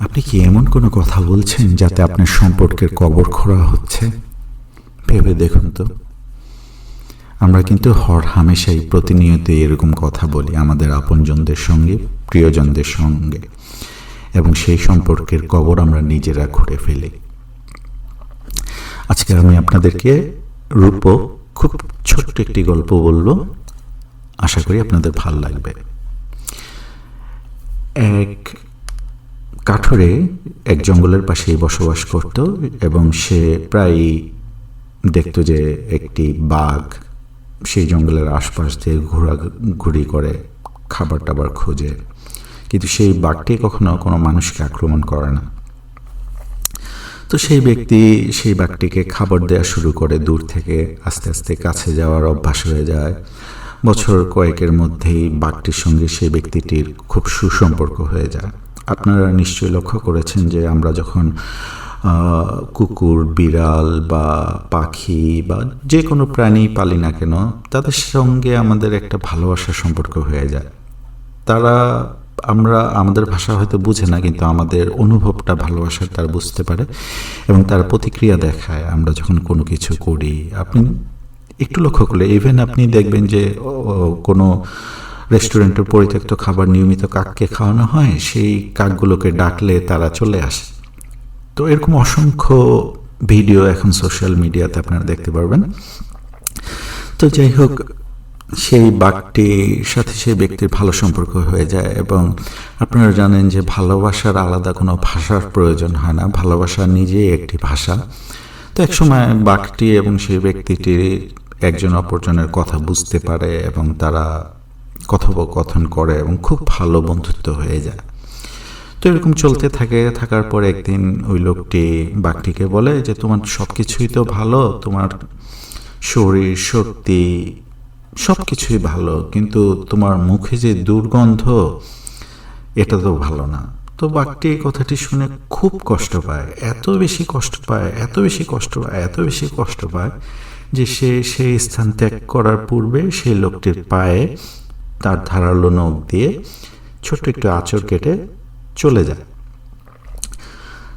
আপনি কি এমন কোনো কথা বলছেন যাতে আপনার সম্পর্কের কবর খোঁড়া হচ্ছে? ভেবে দেখুন তো। আমরা কিন্তু হর হামেশাই প্রতিনিয়ত এরকম কথা বলি আমাদের আপনজনদের সঙ্গে, প্রিয়জনদের সঙ্গে। এবং সেই সম্পর্কের কবর আমরা নিজেরা ঘুরে ফেলি। আজকে আমি আপনাদেরকে রূপ খুব ছোট্ট একটি গল্প বলব। আশা করি আপনাদের ভালো লাগবে। এক কাঠরে এক জঙ্গলের পাশেই বসবাস করত এবং সে প্রায় দেখতো যে একটি বাঘ সেই জঙ্গলের আশপাশ দিয়ে ঘোরাঘুরি করে, খাবার টাবার খোঁজে। কিন্তু সেই বাঘটি কখনো কোনো মানুষকে আক্রমণ করে না। তো সেই ব্যক্তি সেই বাঘটিকে খাবার দেওয়া শুরু করে, দূর থেকে আস্তে আস্তে কাছে যাওয়ার অভ্যাস হয়ে যায়। বছর কয়েকের মধ্যেই বাঘটির সঙ্গে সেই ব্যক্তিটির খুব সুসম্পর্ক হয়ে যায়। আপনারা নিশ্চয়ই লক্ষ্য করেছেন যে আমরা যখন কুকুর, বিড়াল বা পাখি বা যে কোনো প্রাণী পালি না কেন, তাদের সঙ্গে আমাদের একটা ভালোবাসার সম্পর্ক হয়ে যায়। তারা, আমরা, আমাদের ভাষা হয়তো বুঝে না, কিন্তু আমাদের অনুভবটা ভালোবাসার তারা বুঝতে পারে এবং তার প্রতিক্রিয়া দেখায়। আমরা যখন কোনো কিছু করি, আপনি একটু লক্ষ্য করলে ইভেন আপনি দেখবেন যে কোনো রেস্টুরেন্টের পরিত্যক্ত খাবার নিয়মিত কাককে খাওয়ানো হয়, সেই কাকগুলোকে ডাকলে তারা চলে আসে। তো এরকম অসংখ্য ভিডিও এখন সোশ্যাল মিডিয়াতে আপনারা দেখতে পারবেন। তো যাই হোক, সেই বাঘটির সাথে সেই ব্যক্তির ভালো সম্পর্ক হয়ে যায় এবং আপনারা জানেন যে ভালোবাসার আলাদা কোনো ভাষার প্রয়োজন হয় না, ভালোবাসা নিজেই একটি ভাষা। তো এক সময় বাঘটি এবং সেই ব্যক্তিটির একজন অপরজনের কথা বুঝতে পারে এবং তারা কথোপকথন করে এবং খুব ভালো বন্ধুত্ব হয়ে যায়। তো এরকম চলতে থাকে, থাকার পর একদিন ওই লোকটি বাঘটিকে বলে যে, তোমার সব কিছুই তো ভালো, তোমার শরীর, শক্তি সব কিছুই ভালো, কিন্তু তোমার মুখে যে দুর্গন্ধ, এটা তো ভালো না। তো বাঘটি এই কথাটি শুনে খুব কষ্ট পায়, এত বেশি কষ্ট পায়, এত বেশি কষ্ট পায়, এত বেশি কষ্ট পায় যে সে সেই স্থান ত্যাগ করার পূর্বে সেই লোকটির পায়ে তার ধারালো নখ দিয়ে ছোট্ট একটু আঁচড় কেটে চলে যায়।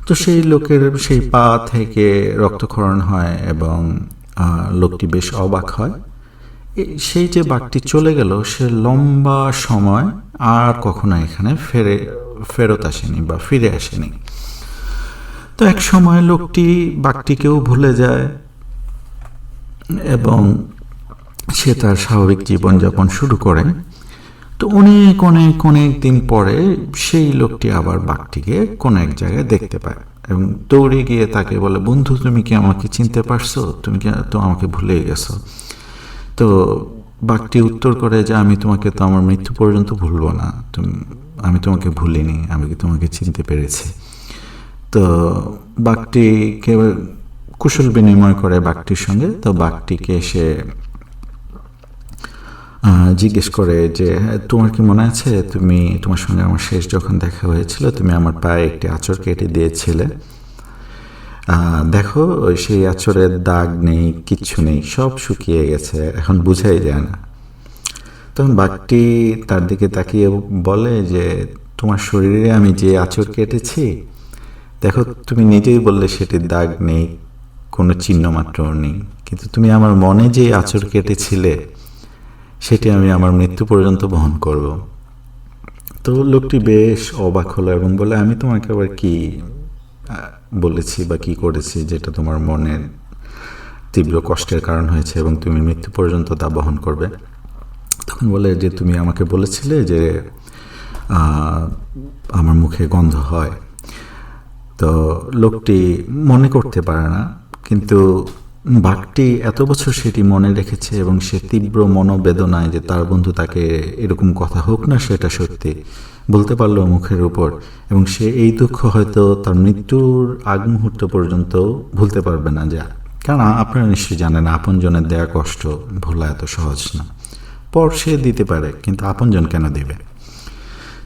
তো সেই লোকের সেই পা থেকে রক্তক্ষরণ হয় এবং লোকটি বেশ অবাক হয়। সেই যে বাঘটি চলে গেল, সে লম্বা সময় আর কখনো এখানে ফেরে, ফেরত আসেনি বা ফিরে আসেনি। তো এক সময় লোকটি বাঘটিকেও ভুলে যায় এবং সে তার স্বাভাবিক জীবনযাপন শুরু করে। তো অনেক অনেক অনেক দিন পরে সেই লোকটি আবার বাঘটিকে কোনো এক জায়গায় দেখতে পায় এবং দৌড়ে গিয়ে তাকে বলে, বন্ধু, তুমি কি আমাকে চিনতে পারছ? তুমি কি, তো আমাকে ভুলে গেছো। তো বাঘটি উত্তর করে যে, আমি তোমাকে তো আমার মৃত্যু পর্যন্ত ভুলবো না। তুমি, আমি তোমাকে ভুলিনি, আমি কি তোমাকে চিনতে পেরেছি? তো বাঘটিকে কুশল বিনিময় করে বাঘটির সঙ্গে, তো বাঘটিকে সে জিজ্ঞেস করে যে, তোমার কি মনে আছে তুমি, তোমার সঙ্গে আমার শেষ যখন দেখা হয়েছিল, তুমি আমার পায়ে একটি আচর কেটে দিয়েছিলে? দেখো সেই আচরের দাগ নেই, কিচ্ছু নেই, সব শুকিয়ে গেছে, এখন বুঝাই যায় না। তখন বাঘটি তার দিকে তাকিয়ে বলে যে, তোমার শরীরে আমি যে আচর কেটেছি, দেখো, তুমি নিজেই বললে সেটির দাগ নেই, কোনো চিহ্ন মাত্র নেই, কিন্তু তুমি আমার মনে যে আচর কেটেছিলে সেটি আমি আমার মৃত্যু পর্যন্ত বহন করব। তো লোকটি বেশ অবাক হলো এবং বলে আমি তোমাকে আবার কি বলেছি বা কি করেছি যেটা তোমার মনের তীব্র কষ্টের কারণ হয়েছে এবং তুমি মৃত্যু পর্যন্ত তা বহন করবে? তখন বলে যে, তুমি আমাকে বলেছিলে যে আমার মুখে গন্ধ হয়। তো লোকটি মনে করতে পারে না, কিন্তু বাঘটি এত বছর সেটি মনে রেখেছে এবং সে তীব্র মনোবেদনায় যে তার বন্ধু তাকে এরকম কথা হোক না সেটা সত্যি বলতে পারল মুখের উপর এবং সে এই দুঃখ হয়তো তার মৃত্যুর আগ মুহূর্ত পর্যন্ত ভুলতে পারবে না যা। কারণ আপনারা নিশ্চয়ই জানেন আপনজনের দেয়া কষ্ট ভোলা এত সহজ না। পর সে দিতে পারে, কিন্তু আপনজন কেন দেবে?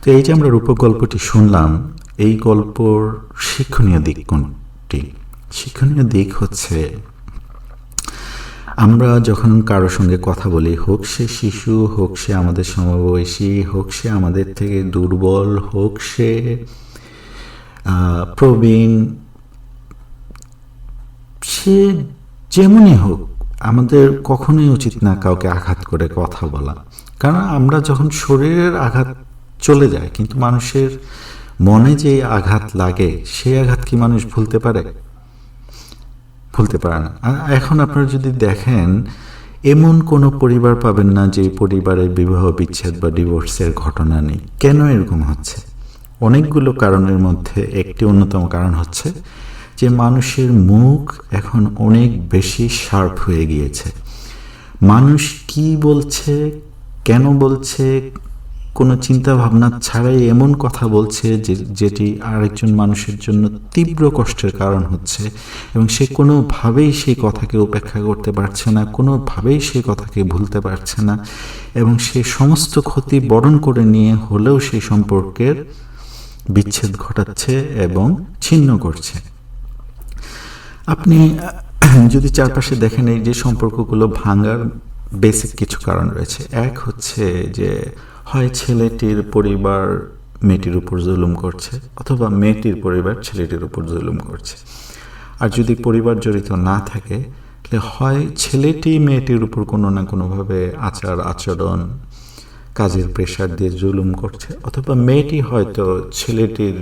তো এই যে আমরা রূপক গল্পটি শুনলাম, এই গল্পর শিক্ষণীয় দিক কোনটি? শিক্ষণীয় দিক হচ্ছে আমরা যখন কারোর সঙ্গে কথা বলি, হোক সে শিশু, হোক সে আমাদের সমবয়সী, হোক সে আমাদের থেকে দুর্বল, হোক সে প্রবীণ, সে যেমনই হোক, আমাদের কখনোই উচিত না কাউকে আঘাত করে কথা বলা। কারণ আমরা যখন শরীরের আঘাত চলে যায়, কিন্তু মানুষের মনে যে আঘাত লাগে, সেই আঘাত কি মানুষ ভুলতে পারে? ভুলতে পারে না। এখন আপনারা যদি দেখেন, এমন কোনো পরিবার পাবেন না যে পরিবারের বিবাহ, বিচ্ছেদ বা ডিভোর্সের ঘটনা নেই। কেন এরকম হচ্ছে? অনেকগুলো কারণের মধ্যে একটি অন্যতম কারণ হচ্ছে যে মানুষের মুখ এখন অনেক বেশি শার্প হয়ে গিয়েছে। মানুষ কি বলছে, কেন বলছে কোনো চিন্তা ভাবনা ছাড়াই এমন কথা বলছে যে, যেটি আরেকজন মানুষের জন্য তীব্র কষ্টের কারণ হচ্ছে এবং সে কোনোভাবেই সেই কথাকে উপেক্ষা করতে পারছে না, কোনোভাবেই সেই কথাকে ভুলতে পারছে না এবং সে সমস্ত ক্ষতি বরণ করে নিয়ে হলেও সেই সম্পর্কের বিচ্ছেদ ঘটাচ্ছে এবং ছিন্ন করছে। আপনি যদি চারপাশে দেখেন এই যে সম্পর্কগুলো ভাঙার বেসিক কিছু কারণ রয়েছে। এক হচ্ছে যে হয় ছেলেটির পরিবার মেয়েটির উপর জুলুম করছে অথবা মেয়েটির পরিবার ছেলেটির উপর জুলুম করছে। আর যদি পরিবার জড়িত না থাকে, তাহলে হয় ছেলেটি মেয়েটির উপর কোনো না কোনোভাবে আচার আচরণ, কাজের প্রেশার দিয়ে জুলুম করছে, অথবা মেয়েটি হয়তো ছেলেটির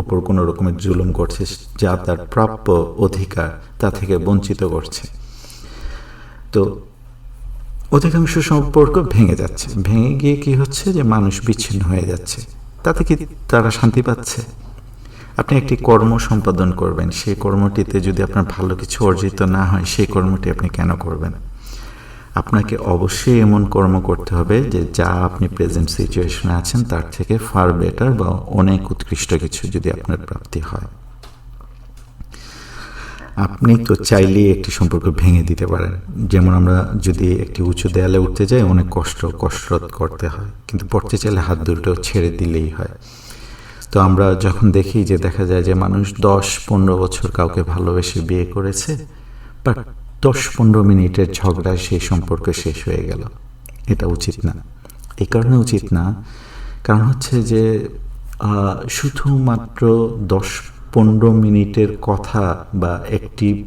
উপর কোনো রকমের জুলুম করছে, যা তার প্রাপ্য অধিকার তা থেকে বঞ্চিত করছে। তো অধিকাংশ সম্পর্ক ভেঙে যাচ্ছে। ভেঙে গিয়ে কি হচ্ছে যে মানুষ বিচ্ছিন্ন হয়ে যাচ্ছে। তাতে কি তারা শান্তি পাচ্ছে? আপনি একটি কর্ম সম্পাদন করবেন। সেই কর্মটিতে যদি আপনার ভালো কিছু অর্জিত না হয়, সেই কর্মটি আপনি কেন করবেন? আপনাকে অবশ্যই এমন কর্ম করতে হবে যে যা আপনি প্রেজেন্ট সিচুয়েশনে আছেন, তার থেকে ফার বেটার বা অনেক উৎকৃষ্ট কিছু যদি আপনার প্রাপ্তি হয়। আপনি তো চাইলেই একটি সম্পর্ক ভেঙে দিতে পারেন। যেমন আমরা যদি একটি উঁচু দেয়ালে উঠতে যাই, অনেক কষ্ট, কসরত করতে হয়। কিন্তু পড়তে চাইলে হাত দুটো ছেড়ে দিলেই হয়। তো আমরা যখন দেখি যে দেখা যায় যে মানুষ দশ পনেরো বছর কাউকে ভালোবেসে বিয়ে করেছে, বাট দশ পনেরো মিনিটের ঝগড়ায় সেই সম্পর্ক শেষ হয়ে গেল। এটা উচিত না। এই কারণে উচিত না। কারণ হচ্ছে যে শুধুমাত্র দশ পনেরো মিনিটের কথা বা একটি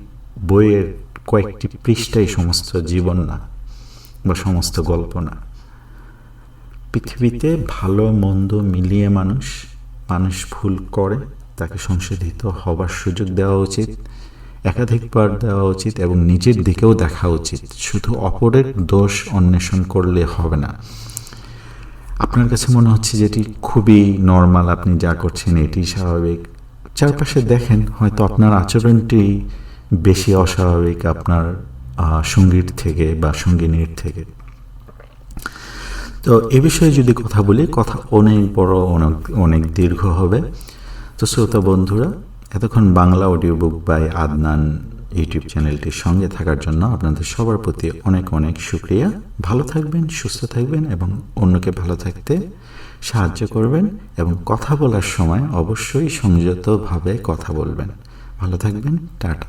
বইয়ের কয়েকটি পৃষ্ঠাই সমস্ত জীবন না, বা সমস্ত গল্প না। পৃথিবীতে ভালো, মন্দ মিলিয়ে মানুষ মানুষ ভুল করে, তাকে সংশোধিত হবার সুযোগ দেওয়া উচিত একাধিকবার দেওয়া উচিত এবং নিজের দিকেও দেখা উচিত। শুধু অপরের দোষ অন্বেষণ করলে হবে না। আপনার কাছে মনে হচ্ছে যেটি খুবই নর্মাল, আপনি যা করছেন এটি স্বাভাবিক। চারপাশে দেখেন হয়তো আপনার আচরণটি বেশি অস্বাভাবিক আপনার সঙ্গীর থেকে বা সঙ্গিনীর থেকে। তো এ বিষয়ে যদি কথা বলি, কথা অনেক বড়, অনেক অনেক দীর্ঘ হবে। তো শ্রোতা বন্ধুরা, এতক্ষণ Bangla audio book by Adnan YouTube চ্যানেলটির সঙ্গে থাকার জন্য আপনাদের সবার প্রতি অনেক অনেক শুক্রিয়া। ভালো থাকবেন, সুস্থ থাকবেন এবং অন্যকে ভালো থাকতে সাহায্য করবেন এবং কথা বলার সময় অবশ্যই সংযতভাবে কথা বলবেন। ভালো থাকবেন টাটা।